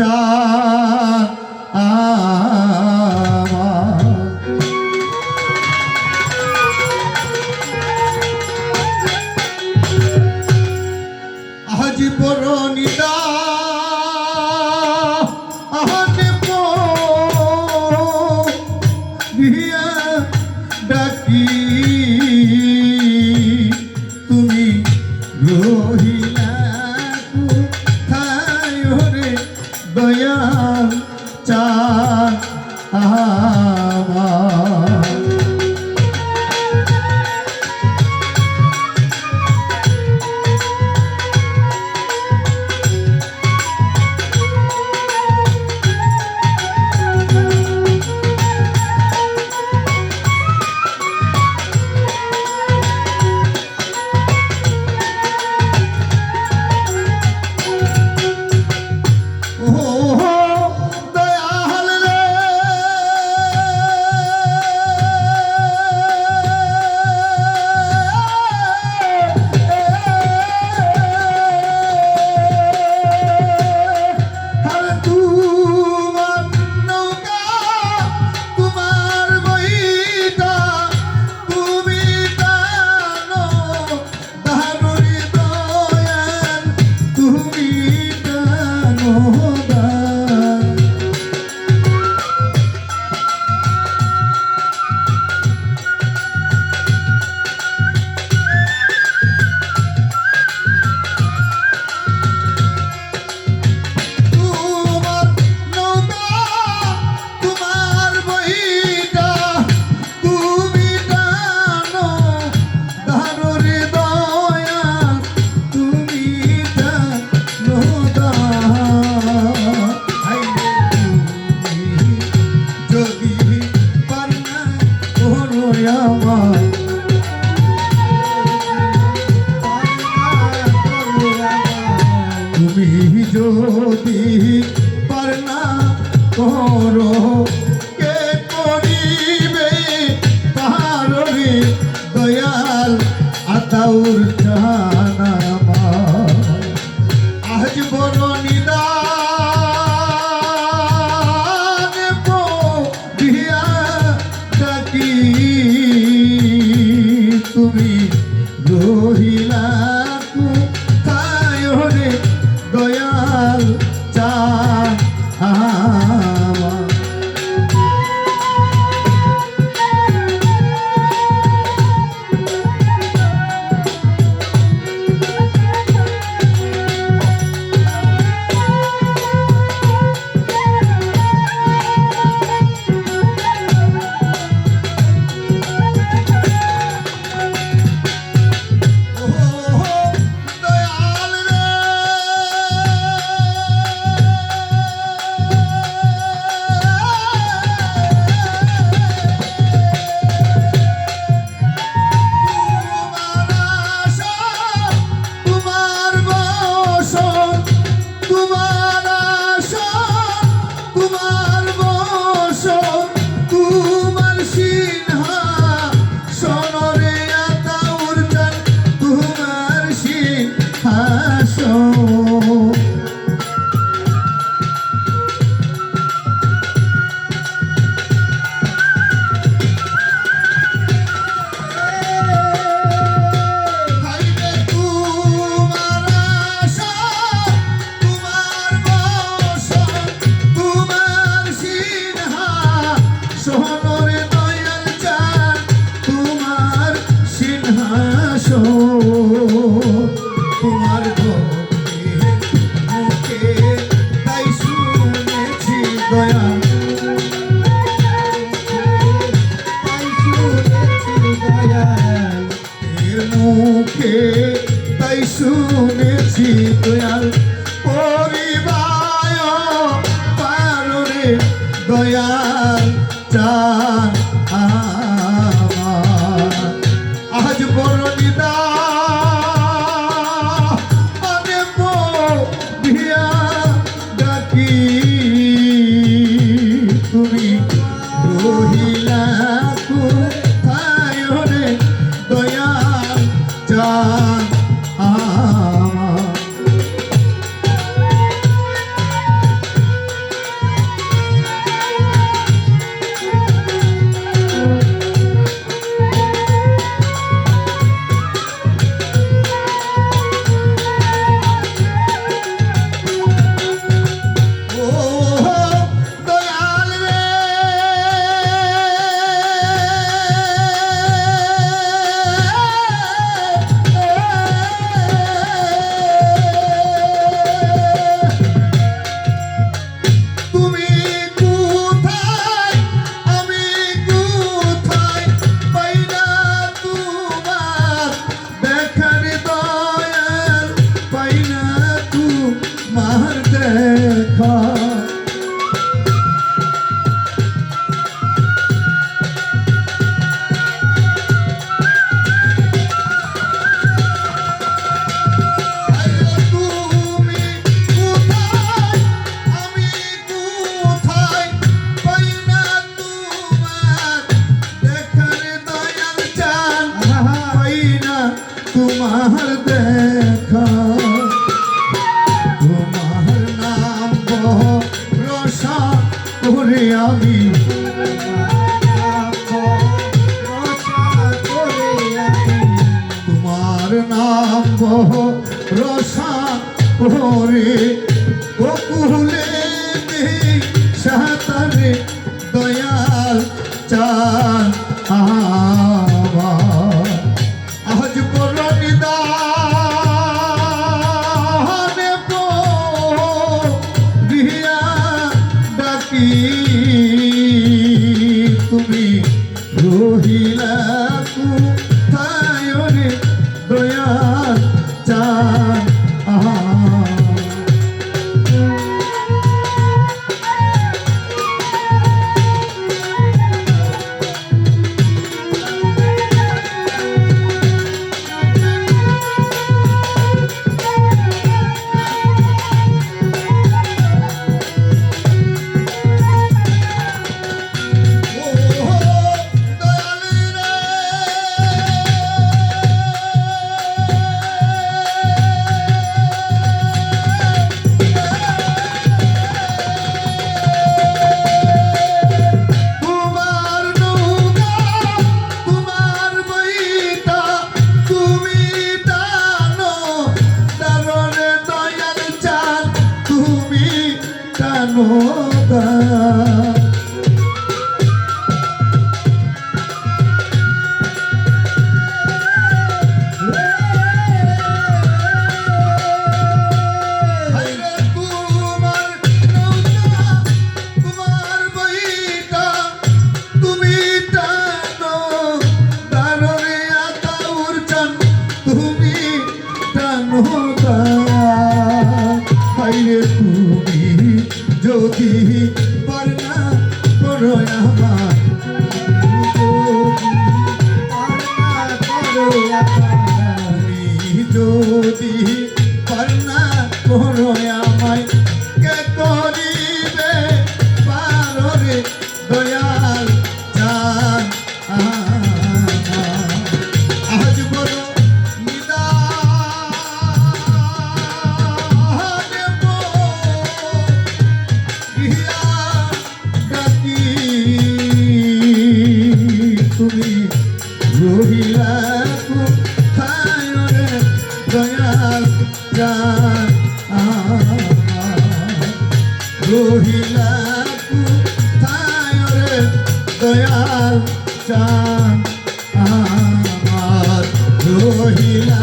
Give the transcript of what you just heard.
চাই আমার তুমি যদি পারনা করো কে করিবে? তাহার দয়াল আতাউর জানা দয়াল পরিবায় পারে দয়াল চান আজ বরণ নাম বহ রসা হরে গোকুলে সাঁতারে বাইরে তুমি যদি মহিলা